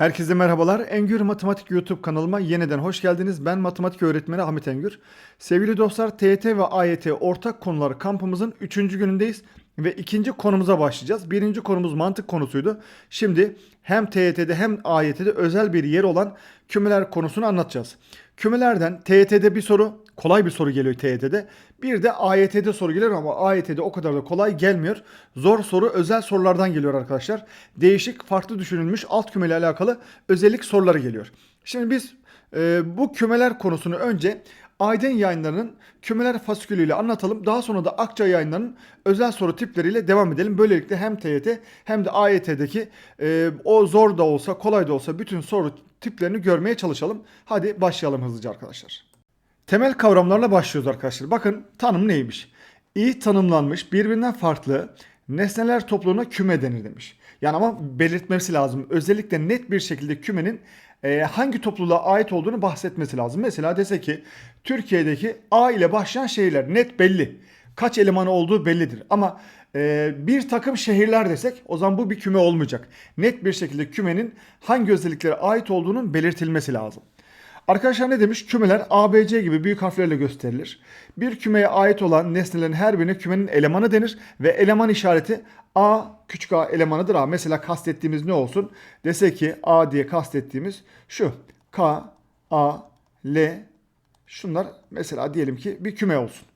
Herkese merhabalar. Engür Matematik YouTube kanalıma yeniden hoş geldiniz. Ben matematik öğretmeni Ahmet Engür. Sevgili dostlar, TYT ve AYT ortak konuları kampımızın 3. günündeyiz ve ikinci konumuza başlayacağız. Birinci konumuz mantık konusuydu. Şimdi hem TYT'de hem AYT'de özel bir yer olan kümeler konusunu anlatacağız. Kümelerden TYT'de bir soru, kolay bir soru geliyor TYT'de. Bir de AYT'de soru geliyor ama AYT'de o kadar da kolay gelmiyor. Zor soru özel sorulardan geliyor arkadaşlar. Değişik, farklı düşünülmüş alt kümeyle alakalı özellik soruları geliyor. Şimdi biz e, bu kümeler konusunu önce Aydın yayınlarının kümeler fasikülüyle anlatalım. Daha sonra da Akça yayınlarının özel soru tipleriyle devam edelim. Böylelikle hem TYT hem de AYT'deki e, o zor da olsa kolay da olsa bütün soru tiplerini görmeye çalışalım. Hadi başlayalım hızlıca arkadaşlar. Temel kavramlarla başlıyoruz arkadaşlar. Bakın tanım neymiş? İyi tanımlanmış birbirinden farklı nesneler topluluğuna küme denir demiş. Yani ama belirtmesi lazım. Özellikle net bir şekilde kümenin e, hangi topluluğa ait olduğunu bahsetmesi lazım. Mesela dese ki Türkiye'deki A ile başlayan şehirler net belli. Kaç elemanı olduğu bellidir. Ama e, bir takım şehirler desek o zaman bu bir küme olmayacak. Net bir şekilde kümenin hangi özelliklere ait olduğunun belirtilmesi lazım. Arkadaşlar ne demiş? Kümeler ABC gibi büyük harflerle gösterilir. Bir kümeye ait olan nesnelerin her birine kümenin elemanı denir ve eleman işareti A küçük a elemanıdır A. Mesela kastettiğimiz ne olsun? Dese ki A diye kastettiğimiz şu. K, A, L şunlar mesela diyelim ki bir küme olsun.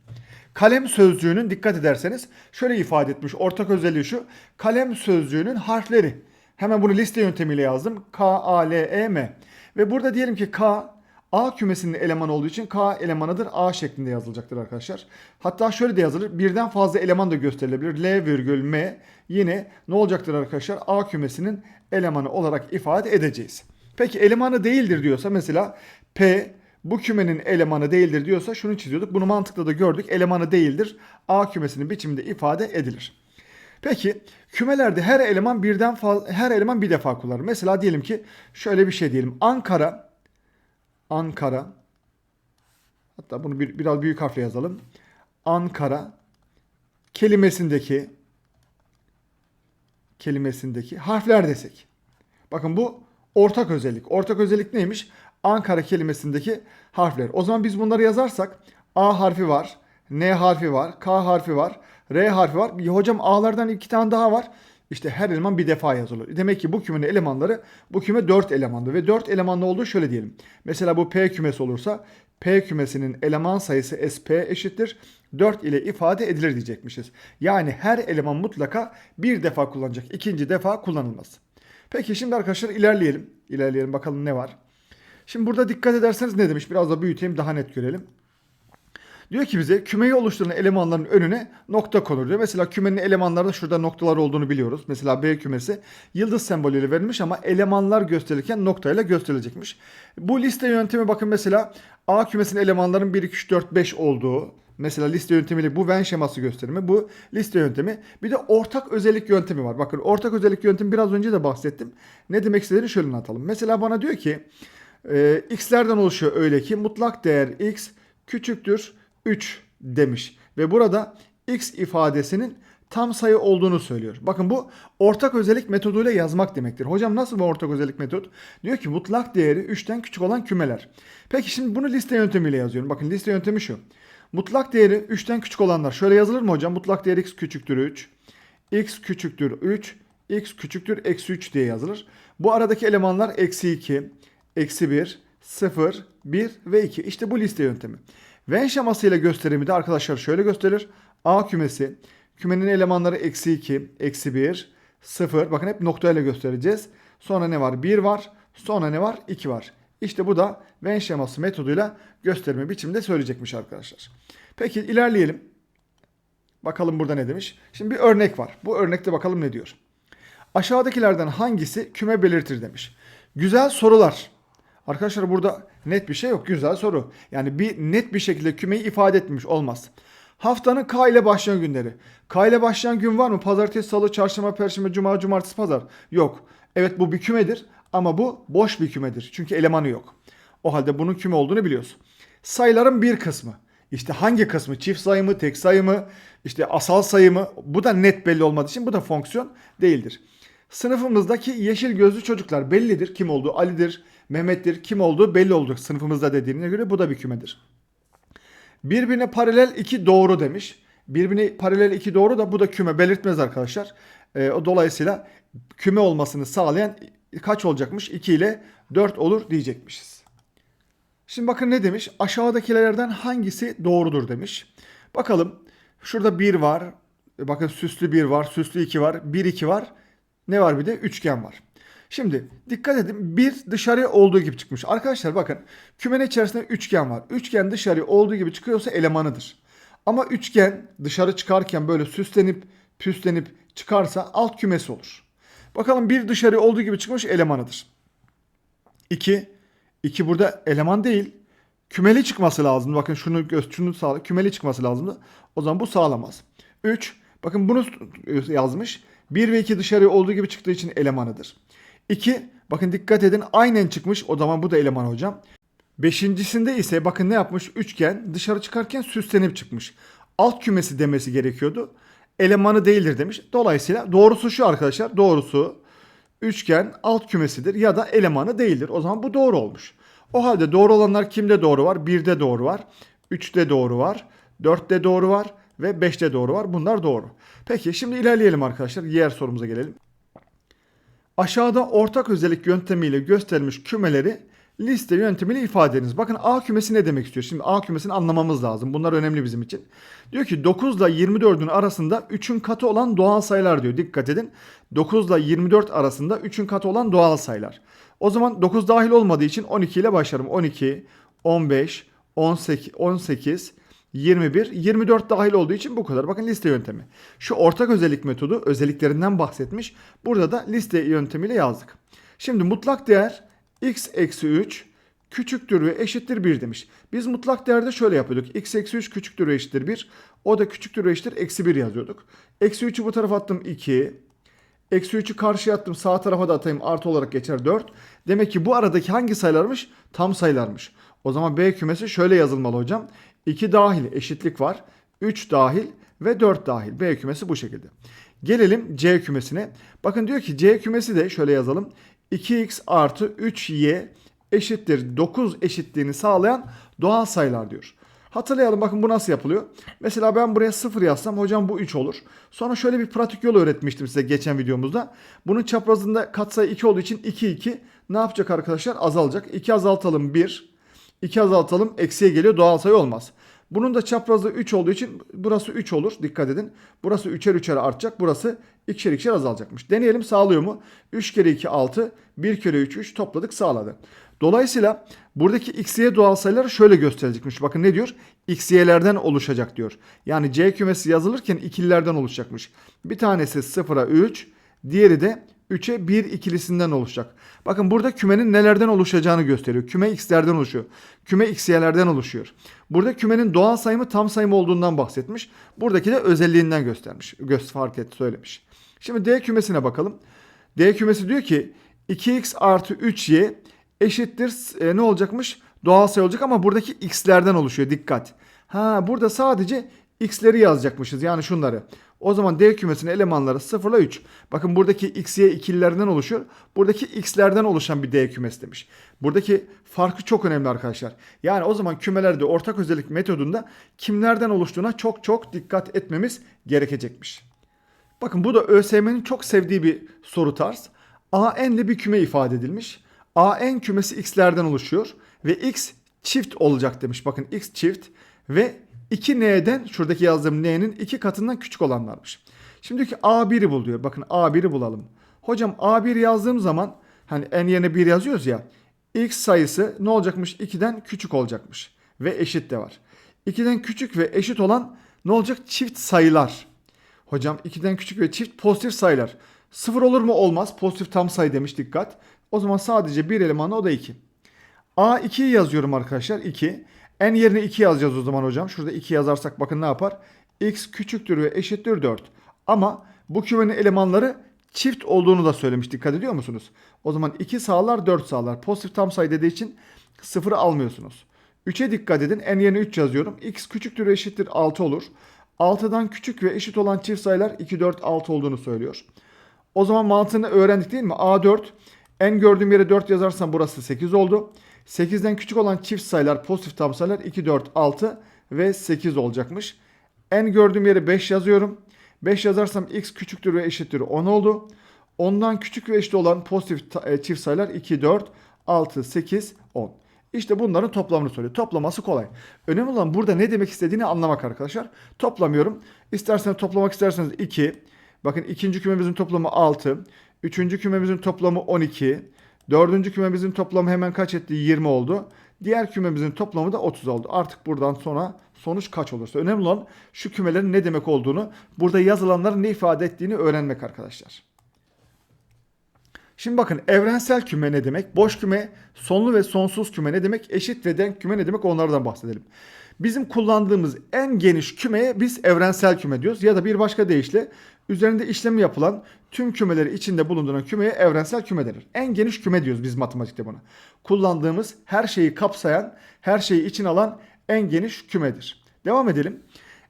Kalem sözcüğünün dikkat ederseniz şöyle ifade etmiş. Ortak özelliği şu. Kalem sözcüğünün harfleri. Hemen bunu liste yöntemiyle yazdım. K, A, L, E, M. Ve burada diyelim ki K A kümesinin elemanı olduğu için K elemanıdır A şeklinde yazılacaktır arkadaşlar. Hatta şöyle de yazılır. Birden fazla eleman da gösterilebilir. L virgül M yine ne olacaktır arkadaşlar? A kümesinin elemanı olarak ifade edeceğiz. Peki elemanı değildir diyorsa mesela P bu kümenin elemanı değildir diyorsa şunu çiziyorduk. Bunu mantıkla da gördük. Elemanı değildir. A kümesinin biçiminde ifade edilir. Peki kümelerde her eleman birden her eleman bir defa kullanılır. Mesela diyelim ki şöyle bir şey diyelim. Ankara Ankara hatta bunu bir, biraz büyük harfle yazalım. Ankara kelimesindeki kelimesindeki harfler desek. Bakın bu ortak özellik. Ortak özellik neymiş? Ankara kelimesindeki harfler. O zaman biz bunları yazarsak A harfi var, N harfi var, K harfi var, R harfi var. Ya hocam A'lardan iki tane daha var. İşte her eleman bir defa yazılır. Demek ki bu kümenin elemanları bu küme 4 elemandı ve 4 elemanlı olduğu şöyle diyelim. Mesela bu P kümesi olursa P kümesinin eleman sayısı SP eşittir 4 ile ifade edilir diyecekmişiz. Yani her eleman mutlaka bir defa kullanacak. ikinci defa kullanılmaz. Peki şimdi arkadaşlar ilerleyelim. İlerleyelim bakalım ne var. Şimdi burada dikkat ederseniz ne demiş? Biraz da büyüteyim daha net görelim. Diyor ki bize kümeyi oluşturan elemanların önüne nokta konur diyor. Mesela kümenin elemanlarda şurada noktalar olduğunu biliyoruz. Mesela B kümesi yıldız sembolüyle verilmiş ama elemanlar gösterirken noktayla gösterilecekmiş. Bu liste yöntemi bakın mesela A kümesinin elemanların 1, 2, 3, 4, 5 olduğu Mesela liste yöntemiyle bu Venn şeması gösterimi, bu liste yöntemi. Bir de ortak özellik yöntemi var. Bakın ortak özellik yöntemi biraz önce de bahsettim. Ne demek istediğini şöyle anlatalım. Mesela bana diyor ki e, x'lerden oluşuyor öyle ki mutlak değer x küçüktür 3 demiş. Ve burada x ifadesinin tam sayı olduğunu söylüyor. Bakın bu ortak özellik metoduyla yazmak demektir. Hocam nasıl bu ortak özellik metod? Diyor ki mutlak değeri 3'ten küçük olan kümeler. Peki şimdi bunu liste yöntemiyle yazıyorum. Bakın liste yöntemi şu. Mutlak değeri 3'ten küçük olanlar şöyle yazılır mı hocam? Mutlak değer x küçüktür 3, x küçüktür 3, x küçüktür eksi 3 diye yazılır. Bu aradaki elemanlar eksi 2, eksi 1, 0, 1 ve 2. İşte bu liste yöntemi. Venn şemasıyla gösterimi de arkadaşlar şöyle gösterir. A kümesi, kümenin elemanları eksi 2, eksi 1, 0. Bakın hep noktayla göstereceğiz. Sonra ne var? 1 var. Sonra ne var? 2 var. İşte bu da Venn şeması metoduyla gösterme biçimde söyleyecekmiş arkadaşlar. Peki ilerleyelim. Bakalım burada ne demiş. Şimdi bir örnek var. Bu örnekte bakalım ne diyor. Aşağıdakilerden hangisi küme belirtir demiş. Güzel sorular. Arkadaşlar burada net bir şey yok. Güzel soru. Yani bir net bir şekilde kümeyi ifade etmemiş olmaz. Haftanın K ile başlayan günleri. K ile başlayan gün var mı? Pazartesi, salı, çarşamba, perşembe, cuma, cumartesi, pazar. Yok. Evet bu bir kümedir ama bu boş bir kümedir. Çünkü elemanı yok. O halde bunun küme olduğunu biliyorsun. Sayıların bir kısmı. İşte hangi kısmı? Çift sayı mı, tek sayı mı, işte asal sayı mı? Bu da net belli olmadığı için bu da fonksiyon değildir. Sınıfımızdaki yeşil gözlü çocuklar bellidir. Kim olduğu Ali'dir, Mehmet'tir. Kim olduğu belli oldu sınıfımızda dediğine göre bu da bir kümedir. Birbirine paralel iki doğru demiş. Birbirine paralel iki doğru da bu da küme belirtmez arkadaşlar. Ee, o dolayısıyla küme olmasını sağlayan kaç olacakmış? 2 ile 4 olur diyecekmişiz. Şimdi bakın ne demiş? Aşağıdakilerden hangisi doğrudur demiş. Bakalım. Şurada 1 var. Bakın süslü 1 var. Süslü 2 var. 1 2 var. Ne var bir de? Üçgen var. Şimdi dikkat edin. Bir dışarıya olduğu gibi çıkmış. Arkadaşlar bakın. Kümenin içerisinde üçgen var. Üçgen dışarıya olduğu gibi çıkıyorsa elemanıdır. Ama üçgen dışarı çıkarken böyle süslenip püslenip çıkarsa alt kümesi olur. Bakalım bir dışarı olduğu gibi çıkmış elemanıdır. 2. 2 burada eleman değil. Kümeli çıkması lazım. Bakın şunu göz şunu sağla kümeli çıkması lazımdı. O zaman bu sağlamaz. 3. Bakın bunu yazmış. 1 ve 2 dışarı olduğu gibi çıktığı için elemanıdır. 2. Bakın dikkat edin aynen çıkmış. O zaman bu da eleman hocam. Beşincisinde ise bakın ne yapmış? Üçgen dışarı çıkarken süslenip çıkmış. Alt kümesi demesi gerekiyordu. Elemanı değildir demiş. Dolayısıyla doğrusu şu arkadaşlar. Doğrusu üçgen alt kümesidir ya da elemanı değildir. O zaman bu doğru olmuş. O halde doğru olanlar kimde doğru var? 1'de doğru var. 3'te doğru var. 4'te doğru var. Ve 5'te doğru var. Bunlar doğru. Peki şimdi ilerleyelim arkadaşlar. Diğer sorumuza gelelim. Aşağıda ortak özellik yöntemiyle gösterilmiş kümeleri liste yöntemiyle ifade ediniz. Bakın A kümesi ne demek istiyor? Şimdi A kümesini anlamamız lazım. Bunlar önemli bizim için. Diyor ki 9 ile 24'ün arasında 3'ün katı olan doğal sayılar diyor. Dikkat edin. 9 ile 24 arasında 3'ün katı olan doğal sayılar. O zaman 9 dahil olmadığı için 12 ile başlarım. 12, 15, 18, 18, 21, 24 dahil olduğu için bu kadar. Bakın liste yöntemi. Şu ortak özellik metodu özelliklerinden bahsetmiş. Burada da liste yöntemiyle yazdık. Şimdi mutlak değer x eksi 3 küçüktür ve eşittir 1 demiş. Biz mutlak değerde şöyle yapıyorduk. x eksi 3 küçüktür ve eşittir 1. O da küçüktür ve eşittir eksi 1 yazıyorduk. Eksi 3'ü bu tarafa attım 2. Eksi 3'ü karşıya attım sağ tarafa da atayım artı olarak geçer 4. Demek ki bu aradaki hangi sayılarmış? Tam sayılarmış. O zaman B kümesi şöyle yazılmalı hocam. 2 dahil eşitlik var. 3 dahil ve 4 dahil. B kümesi bu şekilde. Gelelim C kümesine. Bakın diyor ki C kümesi de şöyle yazalım. 2x artı 3y eşittir 9 eşitliğini sağlayan doğal sayılar diyor. Hatırlayalım bakın bu nasıl yapılıyor. Mesela ben buraya 0 yazsam hocam bu 3 olur. Sonra şöyle bir pratik yol öğretmiştim size geçen videomuzda. Bunun çaprazında katsayı 2 olduğu için 2 2 ne yapacak arkadaşlar? Azalacak. 2 azaltalım 1. 2 azaltalım eksiye geliyor doğal sayı olmaz. Bunun da çaprazı 3 olduğu için burası 3 olur. Dikkat edin. Burası 3'er 3'er artacak. Burası 2'şer 2'şer azalacakmış. Deneyelim sağlıyor mu? 3 kere 2 6. 1 kere 3 3 topladık sağladı. Dolayısıyla buradaki x'ye doğal sayıları şöyle gösterecekmiş. Bakın ne diyor? x'ye'lerden oluşacak diyor. Yani c kümesi yazılırken ikililerden oluşacakmış. Bir tanesi 0'a 3, diğeri de 3'e 1 ikilisinden oluşacak. Bakın burada kümenin nelerden oluşacağını gösteriyor. Küme x'lerden oluşuyor. Küme x'yelerden oluşuyor. Burada kümenin doğal sayımı tam sayımı olduğundan bahsetmiş. Buradaki de özelliğinden göstermiş. Göz fark et söylemiş. Şimdi D kümesine bakalım. D kümesi diyor ki 2x artı 3y eşittir e, ne olacakmış? Doğal sayı olacak ama buradaki x'lerden oluşuyor. Dikkat. Ha burada sadece x'leri yazacakmışız. Yani şunları. O zaman D kümesinin elemanları 0 ile 3. Bakın buradaki x, y ikililerden oluşuyor. Buradaki x'lerden oluşan bir D kümesi demiş. Buradaki farkı çok önemli arkadaşlar. Yani o zaman kümelerde ortak özellik metodunda kimlerden oluştuğuna çok çok dikkat etmemiz gerekecekmiş. Bakın bu da ÖSYM'nin çok sevdiği bir soru tarz. AN'li bir küme ifade edilmiş. AN kümesi x'lerden oluşuyor ve x çift olacak demiş. Bakın x çift ve 2n'den şuradaki yazdığım n'nin iki katından küçük olanlarmış. Şimdi ki A1'i bul diyor. Bakın A1'i bulalım. Hocam A1 yazdığım zaman hani n yerine 1 yazıyoruz ya. X sayısı ne olacakmış? 2'den küçük olacakmış. Ve eşit de var. 2'den küçük ve eşit olan ne olacak? Çift sayılar. Hocam 2'den küçük ve çift pozitif sayılar. 0 olur mu? Olmaz. Pozitif tam sayı demiş dikkat. O zaman sadece bir elemanı o da 2. A2'yi yazıyorum arkadaşlar. 2. N yerine 2 yazacağız o zaman hocam. Şurada 2 yazarsak bakın ne yapar? X küçüktür ve eşittir 4. Ama bu kümenin elemanları çift olduğunu da söylemiş. Dikkat ediyor musunuz? O zaman 2 sağlar 4 sağlar. Pozitif tam sayı dediği için 0'ı almıyorsunuz. 3'e dikkat edin. N yerine 3 yazıyorum. X küçüktür ve eşittir 6 olur. 6'dan küçük ve eşit olan çift sayılar 2, 4, 6 olduğunu söylüyor. O zaman mantığını öğrendik değil mi? A4 en gördüğüm yere 4 yazarsam burası 8 oldu. 8'den küçük olan çift sayılar pozitif tam sayılar 2, 4, 6 ve 8 olacakmış. En gördüğüm yere 5 yazıyorum. 5 yazarsam x küçüktür ve eşittir 10 oldu. Ondan küçük ve eşit olan pozitif e, çift sayılar 2, 4, 6, 8, 10. İşte bunların toplamını soruyor. Toplaması kolay. Önemli olan burada ne demek istediğini anlamak arkadaşlar. Toplamıyorum. İsterseniz toplamak isterseniz 2. Bakın ikinci kümemizin toplamı 6. Üçüncü kümemizin toplamı 12. Dördüncü kümemizin toplamı hemen kaç etti? 20 oldu. Diğer kümemizin toplamı da 30 oldu. Artık buradan sonra sonuç kaç olursa. Önemli olan şu kümelerin ne demek olduğunu, burada yazılanların ne ifade ettiğini öğrenmek arkadaşlar. Şimdi bakın evrensel küme ne demek? Boş küme, sonlu ve sonsuz küme ne demek? Eşit ve denk küme ne demek? Onlardan bahsedelim. Bizim kullandığımız en geniş kümeye biz evrensel küme diyoruz. Ya da bir başka deyişle üzerinde işlemi yapılan tüm kümeleri içinde bulunduran kümeye evrensel küme denir. En geniş küme diyoruz biz matematikte buna. Kullandığımız her şeyi kapsayan, her şeyi için alan en geniş kümedir. Devam edelim.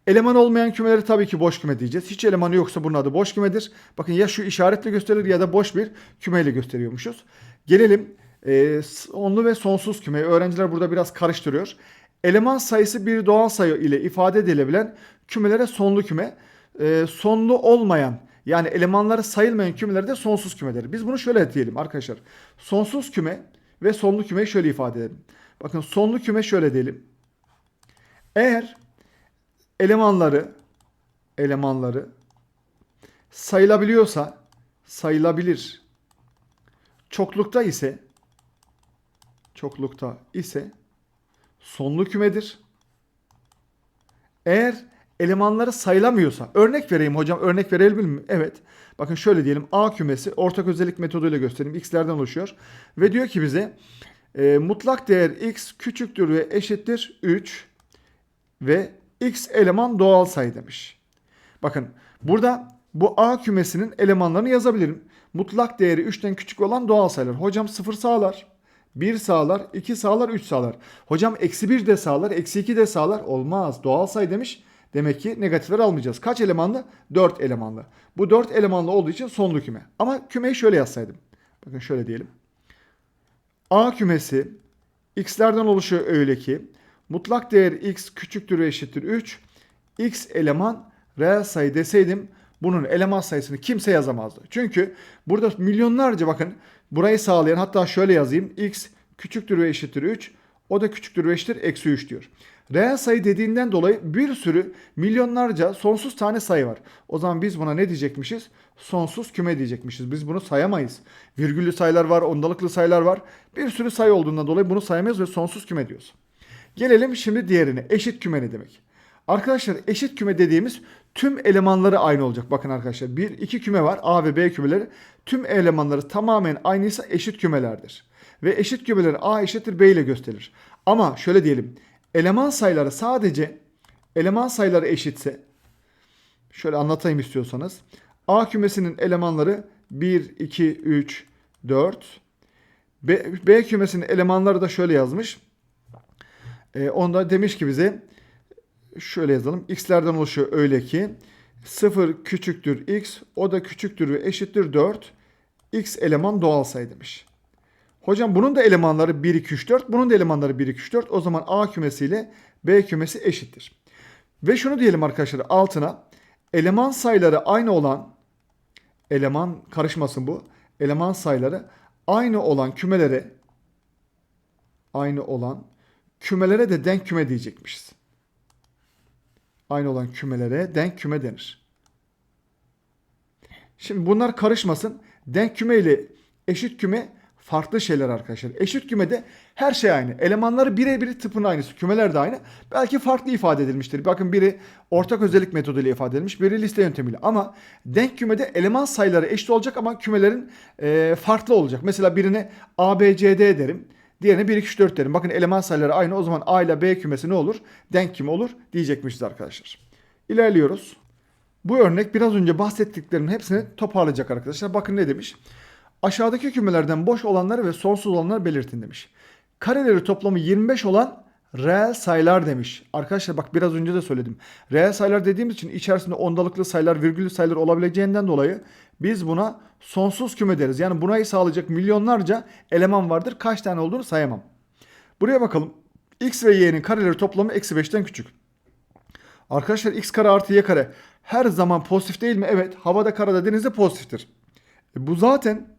Eleman olmayan kümeleri tabii ki boş küme diyeceğiz. Hiç elemanı yoksa bunun adı boş kümedir. Bakın ya şu işaretle gösterilir ya da boş bir kümeyle gösteriyormuşuz. Gelelim e, sonlu ve sonsuz kümeye. Öğrenciler burada biraz karıştırıyor. Eleman sayısı bir doğal sayı ile ifade edilebilen kümelere sonlu küme. E, sonlu olmayan yani elemanları sayılmayan kümeleri de sonsuz kümeleri. Biz bunu şöyle diyelim arkadaşlar. Sonsuz küme ve sonlu kümeyi şöyle ifade edelim. Bakın sonlu küme şöyle diyelim. Eğer elemanları elemanları sayılabiliyorsa sayılabilir. Çoklukta ise çoklukta ise sonlu kümedir. Eğer elemanları sayılamıyorsa örnek vereyim hocam örnek verelim mi? Evet. Bakın şöyle diyelim A kümesi ortak özellik metoduyla göstereyim. X'lerden oluşuyor. Ve diyor ki bize e, mutlak değer x küçüktür ve eşittir 3 ve x eleman doğal sayı demiş. Bakın burada bu A kümesinin elemanlarını yazabilirim. Mutlak değeri 3'ten küçük olan doğal sayılar. Hocam 0 sağlar. 1 sağlar, 2 sağlar, 3 sağlar. Hocam eksi 1 de sağlar, eksi 2 de sağlar. Olmaz. Doğal sayı demiş. Demek ki negatifleri almayacağız. Kaç elemanlı? 4 elemanlı. Bu 4 elemanlı olduğu için sonlu küme. Ama kümeyi şöyle yazsaydım. Bakın şöyle diyelim. A kümesi x'lerden oluşuyor öyle ki mutlak değer x küçüktür ve eşittir 3. x eleman reel sayı deseydim bunun eleman sayısını kimse yazamazdı. Çünkü burada milyonlarca bakın burayı sağlayan hatta şöyle yazayım. x küçüktür ve eşittir 3. O da küçüktür ve eşittir eksi 3 diyor. Reel sayı dediğinden dolayı bir sürü milyonlarca sonsuz tane sayı var. O zaman biz buna ne diyecekmişiz? Sonsuz küme diyecekmişiz. Biz bunu sayamayız. Virgüllü sayılar var, ondalıklı sayılar var. Bir sürü sayı olduğundan dolayı bunu sayamayız ve sonsuz küme diyoruz. Gelelim şimdi diğerine. Eşit küme ne demek? Arkadaşlar eşit küme dediğimiz tüm elemanları aynı olacak. Bakın arkadaşlar bir iki küme var A ve B kümeleri. Tüm elemanları tamamen aynıysa eşit kümelerdir. Ve eşit kümeleri A eşittir B ile gösterilir. Ama şöyle diyelim. Eleman sayıları sadece eleman sayıları eşitse şöyle anlatayım istiyorsanız. A kümesinin elemanları 1, 2, 3, 4. B, B kümesinin elemanları da şöyle yazmış. E, onda demiş ki bize şöyle yazalım. X'lerden oluşuyor öyle ki 0 küçüktür x o da küçüktür ve eşittir 4. X eleman doğal sayı demiş. Hocam bunun da elemanları 1, 2, 3, 4. Bunun da elemanları 1, 2, 3, 4. O zaman A kümesiyle B kümesi eşittir. Ve şunu diyelim arkadaşlar altına. Eleman sayıları aynı olan eleman karışmasın bu. Eleman sayıları aynı olan kümelere aynı olan kümelere de denk küme diyecekmişiz. Aynı olan kümelere denk küme denir. Şimdi bunlar karışmasın. Denk küme ile eşit küme farklı şeyler arkadaşlar. Eşit kümede her şey aynı. Elemanları birebir tıpın aynısı. Kümeler de aynı. Belki farklı ifade edilmiştir. Bakın biri ortak özellik metoduyla ifade edilmiş. Biri liste yöntemiyle. Ama denk kümede eleman sayıları eşit olacak ama kümelerin e, farklı olacak. Mesela birine A, B, C, D derim. Diğerine 1, 2, 3, 4 derim. Bakın eleman sayıları aynı. O zaman A ile B kümesi ne olur? Denk küme olur diyecekmişiz arkadaşlar. İlerliyoruz. Bu örnek biraz önce bahsettiklerimin hepsini toparlayacak arkadaşlar. Bakın ne demiş? Aşağıdaki kümelerden boş olanları ve sonsuz olanları belirtin demiş. Kareleri toplamı 25 olan reel sayılar demiş. Arkadaşlar bak biraz önce de söyledim. Reel sayılar dediğimiz için içerisinde ondalıklı sayılar, virgüllü sayılar olabileceğinden dolayı biz buna sonsuz küme deriz. Yani bunayı sağlayacak milyonlarca eleman vardır. Kaç tane olduğunu sayamam. Buraya bakalım. X ve Y'nin kareleri toplamı eksi 5'ten küçük. Arkadaşlar x kare artı y kare her zaman pozitif değil mi? Evet. Havada, karada, denizde pozitiftir. E bu zaten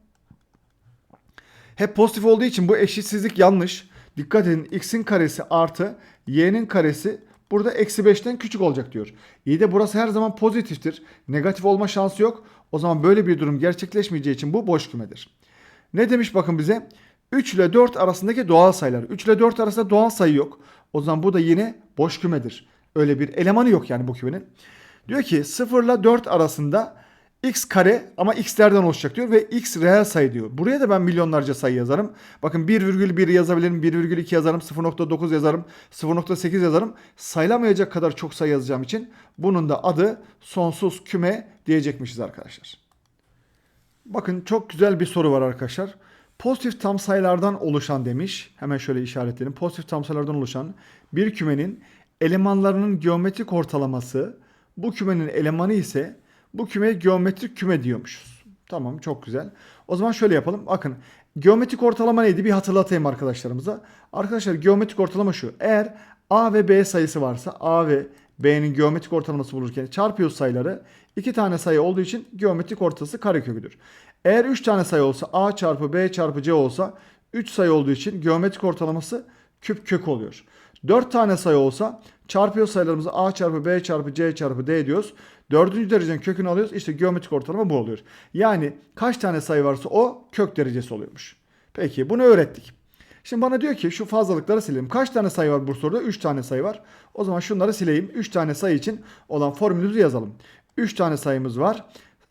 hep pozitif olduğu için bu eşitsizlik yanlış. Dikkat edin x'in karesi artı y'nin karesi burada eksi 5'ten küçük olacak diyor. İyi de burası her zaman pozitiftir. Negatif olma şansı yok. O zaman böyle bir durum gerçekleşmeyeceği için bu boş kümedir. Ne demiş bakın bize? 3 ile 4 arasındaki doğal sayılar. 3 ile 4 arasında doğal sayı yok. O zaman bu da yine boş kümedir. Öyle bir elemanı yok yani bu kümenin. Diyor ki 0 ile 4 arasında x kare ama x'lerden oluşacak diyor ve x reel sayı diyor. Buraya da ben milyonlarca sayı yazarım. Bakın 1,1 yazabilirim, 1,2 yazarım, 0,9 yazarım, 0,8 yazarım. Sayılamayacak kadar çok sayı yazacağım için bunun da adı sonsuz küme diyecekmişiz arkadaşlar. Bakın çok güzel bir soru var arkadaşlar. Pozitif tam sayılardan oluşan demiş. Hemen şöyle işaretleyelim. Pozitif tam sayılardan oluşan bir kümenin elemanlarının geometrik ortalaması bu kümenin elemanı ise bu kümeye geometrik küme diyormuşuz. Tamam çok güzel. O zaman şöyle yapalım. Bakın geometrik ortalama neydi bir hatırlatayım arkadaşlarımıza. Arkadaşlar geometrik ortalama şu. Eğer A ve B sayısı varsa A ve B'nin geometrik ortalaması bulurken çarpıyoruz sayıları. iki tane sayı olduğu için geometrik ortası kareköküdür. Eğer 3 tane sayı olsa A çarpı B çarpı C olsa 3 sayı olduğu için geometrik ortalaması küp kök oluyor. 4 tane sayı olsa çarpıyor sayılarımızı A çarpı B çarpı C çarpı D diyoruz. Dördüncü derecenin kökünü alıyoruz. İşte geometrik ortalama bu oluyor. Yani kaç tane sayı varsa o kök derecesi oluyormuş. Peki bunu öğrettik. Şimdi bana diyor ki şu fazlalıkları silelim. Kaç tane sayı var bu soruda? 3 tane sayı var. O zaman şunları sileyim. 3 tane sayı için olan formülümüzü yazalım. 3 tane sayımız var.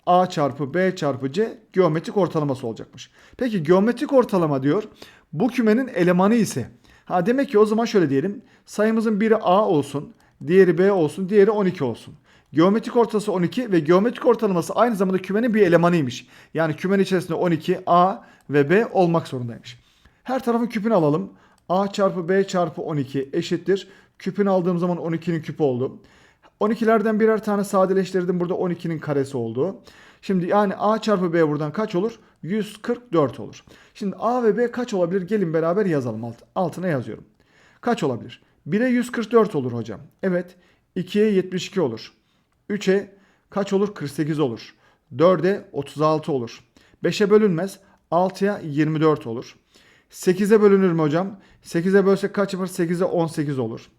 A çarpı B çarpı C geometrik ortalaması olacakmış. Peki geometrik ortalama diyor. Bu kümenin elemanı ise. Ha demek ki o zaman şöyle diyelim. Sayımızın biri A olsun. Diğeri B olsun. Diğeri 12 olsun. Geometrik ortası 12 ve geometrik ortalaması aynı zamanda kümenin bir elemanıymış. Yani kümenin içerisinde 12 A ve B olmak zorundaymış. Her tarafın küpünü alalım. A çarpı B çarpı 12 eşittir. Küpünü aldığım zaman 12'nin küpü oldu. 12'lerden birer tane sadeleştirdim. Burada 12'nin karesi oldu. Şimdi yani A çarpı B buradan kaç olur? 144 olur. Şimdi A ve B kaç olabilir? Gelin beraber yazalım. Alt, altına yazıyorum. Kaç olabilir? 1'e 144 olur hocam. Evet. 2'ye 72 olur. 3'e kaç olur? 48 olur. 4'e 36 olur. 5'e bölünmez. 6'ya 24 olur. 8'e bölünür mü hocam? 8'e bölsek kaç yapar? 8'e 18 olur.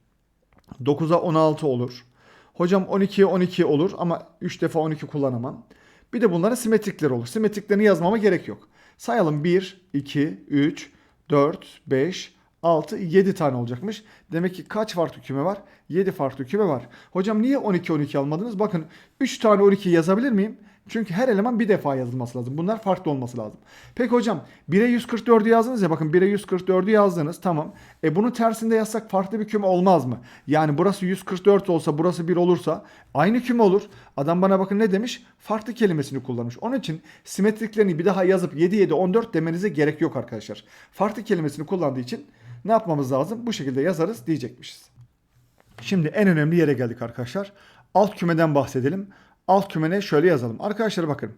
9'a 16 olur. Hocam 12'ye 12 olur ama 3 defa 12 kullanamam. Bir de bunların simetrikleri olur. Simetriklerini yazmama gerek yok. Sayalım 1, 2, 3, 4, 5, 6, 7 tane olacakmış. Demek ki kaç farklı küme var? 7 farklı küme var. Hocam niye 12 12 almadınız? Bakın 3 tane 12 yazabilir miyim? Çünkü her eleman bir defa yazılması lazım. Bunlar farklı olması lazım. Peki hocam 1'e 144'ü yazdınız ya bakın 1'e 144'ü yazdınız tamam. E bunun tersinde yazsak farklı bir küme olmaz mı? Yani burası 144 olsa burası 1 olursa aynı küme olur. Adam bana bakın ne demiş? Farklı kelimesini kullanmış. Onun için simetriklerini bir daha yazıp 7 7 14 demenize gerek yok arkadaşlar. Farklı kelimesini kullandığı için ne yapmamız lazım? Bu şekilde yazarız diyecekmişiz. Şimdi en önemli yere geldik arkadaşlar. Alt kümeden bahsedelim. Alt kümene şöyle yazalım. Arkadaşlar bakın.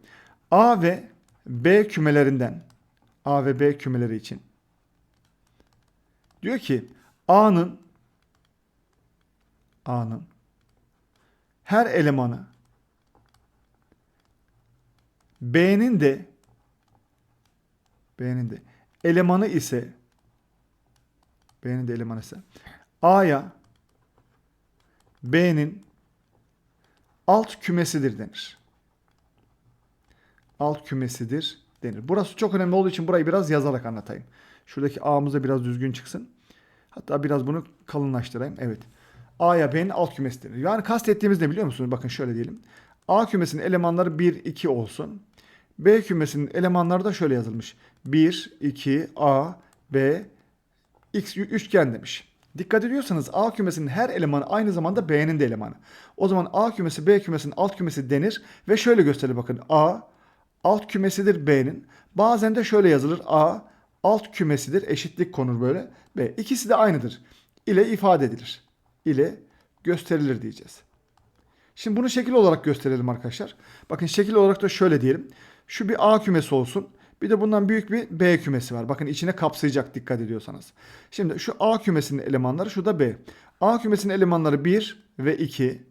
A ve B kümelerinden A ve B kümeleri için diyor ki A'nın A'nın her elemanı B'nin de B'nin de elemanı ise B'nin de elemanı ise A'ya B'nin alt kümesidir denir. Alt kümesidir denir. Burası çok önemli olduğu için burayı biraz yazarak anlatayım. Şuradaki A'mız da biraz düzgün çıksın. Hatta biraz bunu kalınlaştırayım. Evet. A'ya B'nin alt kümesidir. Yani kastettiğimiz ne biliyor musunuz? Bakın şöyle diyelim. A kümesinin elemanları 1, 2 olsun. B kümesinin elemanları da şöyle yazılmış. 1, 2, A, B, X üçgen demiş. Dikkat ediyorsanız A kümesinin her elemanı aynı zamanda B'nin de elemanı. O zaman A kümesi B kümesinin alt kümesi denir ve şöyle gösterir bakın. A alt kümesidir B'nin. Bazen de şöyle yazılır. A alt kümesidir. Eşitlik konur böyle. B. İkisi de aynıdır. ile ifade edilir. ile gösterilir diyeceğiz. Şimdi bunu şekil olarak gösterelim arkadaşlar. Bakın şekil olarak da şöyle diyelim. Şu bir A kümesi olsun. Bir de bundan büyük bir B kümesi var. Bakın içine kapsayacak dikkat ediyorsanız. Şimdi şu A kümesinin elemanları şu da B. A kümesinin elemanları 1 ve 2.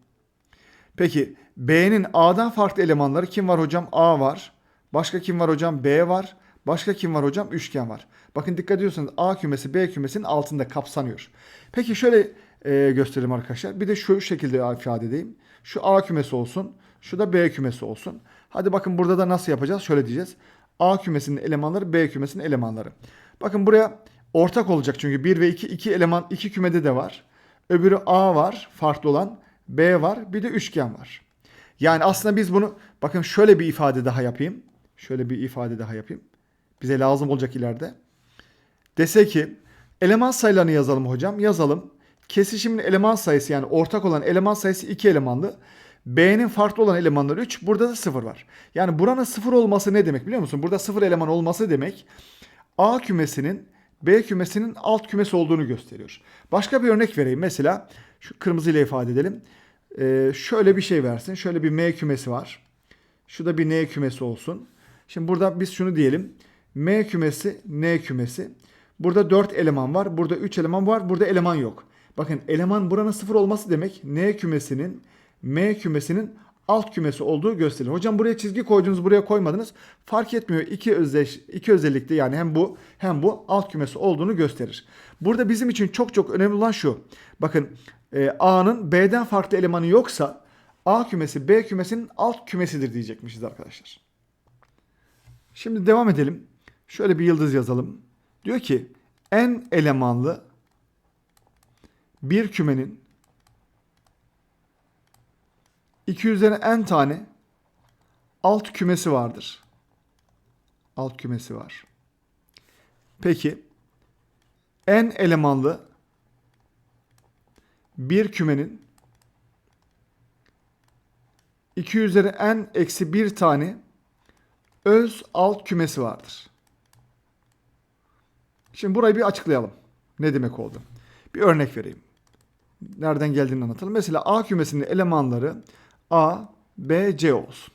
Peki B'nin A'dan farklı elemanları kim var hocam? A var. Başka kim var hocam? B var. Başka kim var hocam? Üçgen var. Bakın dikkat ediyorsanız A kümesi B kümesinin altında kapsanıyor. Peki şöyle e, göstereyim arkadaşlar. Bir de şu şekilde ifade edeyim. Şu A kümesi olsun. Şu da B kümesi olsun. Hadi bakın burada da nasıl yapacağız? Şöyle diyeceğiz. A kümesinin elemanları B kümesinin elemanları. Bakın buraya ortak olacak çünkü 1 ve 2 iki eleman iki kümede de var. Öbürü A var farklı olan. B var bir de üçgen var. Yani aslında biz bunu bakın şöyle bir ifade daha yapayım. Şöyle bir ifade daha yapayım. Bize lazım olacak ileride. Dese ki eleman sayılarını yazalım hocam. Yazalım. Kesişimin eleman sayısı yani ortak olan eleman sayısı 2 elemanlı. B'nin farklı olan elemanları 3. Burada da 0 var. Yani buranın 0 olması ne demek biliyor musun? Burada 0 eleman olması demek A kümesinin B kümesinin alt kümesi olduğunu gösteriyor. Başka bir örnek vereyim. Mesela şu kırmızıyla ifade edelim. Ee, şöyle bir şey versin. Şöyle bir M kümesi var. Şu da bir N kümesi olsun. Şimdi burada biz şunu diyelim. M kümesi, N kümesi. Burada 4 eleman var. Burada 3 eleman var. Burada eleman yok. Bakın eleman buranın sıfır olması demek N kümesinin M kümesinin alt kümesi olduğu gösterilir. Hocam buraya çizgi koydunuz, buraya koymadınız. Fark etmiyor. İki özdeş iki özellikte yani hem bu hem bu alt kümesi olduğunu gösterir. Burada bizim için çok çok önemli olan şu. Bakın e, A'nın B'den farklı elemanı yoksa A kümesi B kümesinin alt kümesidir diyecekmişiz arkadaşlar. Şimdi devam edelim. Şöyle bir yıldız yazalım. Diyor ki en elemanlı bir kümenin 2 üzeri n tane alt kümesi vardır. Alt kümesi var. Peki n elemanlı bir kümenin 2 üzeri n eksi bir tane öz alt kümesi vardır. Şimdi burayı bir açıklayalım. Ne demek oldu? Bir örnek vereyim. Nereden geldiğini anlatalım. Mesela A kümesinin elemanları A, B, C olsun.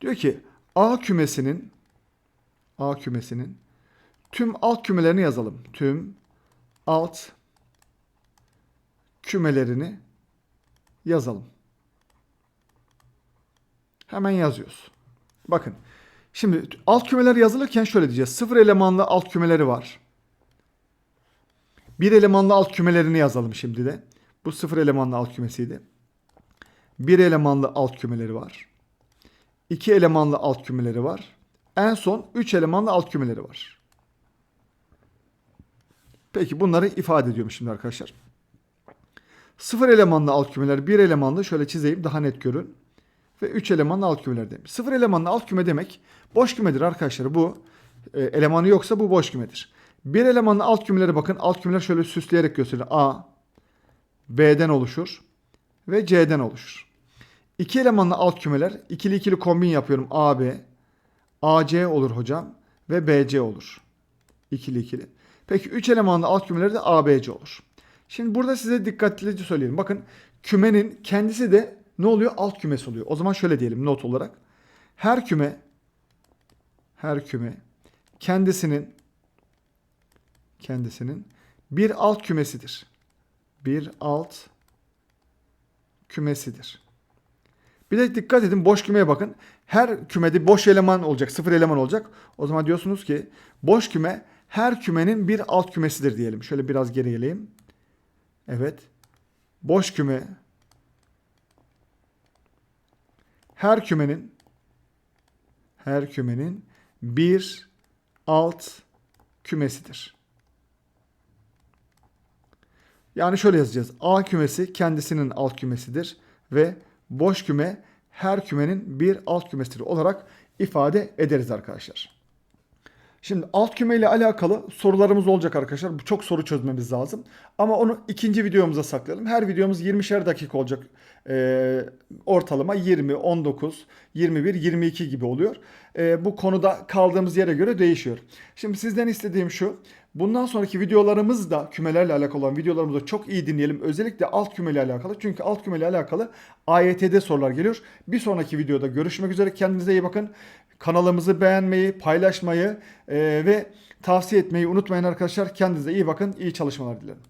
Diyor ki A kümesinin A kümesinin tüm alt kümelerini yazalım. Tüm alt kümelerini yazalım. Hemen yazıyoruz. Bakın. Şimdi alt kümeler yazılırken şöyle diyeceğiz. Sıfır elemanlı alt kümeleri var. Bir elemanlı alt kümelerini yazalım şimdi de. Bu sıfır elemanlı alt kümesiydi. Bir elemanlı alt kümeleri var. İki elemanlı alt kümeleri var. En son üç elemanlı alt kümeleri var. Peki bunları ifade ediyorum şimdi arkadaşlar. Sıfır elemanlı alt kümeler, bir elemanlı şöyle çizeyim daha net görün. Ve üç elemanlı alt kümeler demiş. Sıfır elemanlı alt küme demek boş kümedir arkadaşlar. Bu e, elemanı yoksa bu boş kümedir. Bir elemanlı alt kümelere bakın. Alt kümeler şöyle süsleyerek gösterilir. A, B'den oluşur ve C'den oluşur. İki elemanlı alt kümeler ikili ikili kombin yapıyorum. AB, AC olur hocam ve BC olur. İkili ikili. Peki 3 elemanlı alt kümeleri de ABC olur. Şimdi burada size dikkatlice söyleyelim. Bakın kümenin kendisi de ne oluyor? Alt kümesi oluyor. O zaman şöyle diyelim not olarak. Her küme her küme kendisinin kendisinin bir alt kümesidir. Bir alt kümesidir. Bir de dikkat edin boş kümeye bakın. Her kümede boş eleman olacak, sıfır eleman olacak. O zaman diyorsunuz ki boş küme her kümenin bir alt kümesidir diyelim. Şöyle biraz geri geleyim. Evet. Boş küme her kümenin her kümenin bir alt kümesidir. Yani şöyle yazacağız. A kümesi kendisinin alt kümesidir ve boş küme her kümenin bir alt kümesidir olarak ifade ederiz arkadaşlar. Şimdi alt küme ile alakalı sorularımız olacak arkadaşlar. Bu çok soru çözmemiz lazım. Ama onu ikinci videomuza saklayalım. Her videomuz 20'şer dakika olacak. Ee, ortalama 20, 19, 21, 22 gibi oluyor. e, bu konuda kaldığımız yere göre değişiyor. Şimdi sizden istediğim şu. Bundan sonraki videolarımız da kümelerle alakalı olan videolarımızı çok iyi dinleyelim. Özellikle alt kümeyle alakalı. Çünkü alt kümeyle alakalı AYT'de sorular geliyor. Bir sonraki videoda görüşmek üzere. Kendinize iyi bakın. Kanalımızı beğenmeyi, paylaşmayı ve tavsiye etmeyi unutmayın arkadaşlar. Kendinize iyi bakın. İyi çalışmalar dilerim.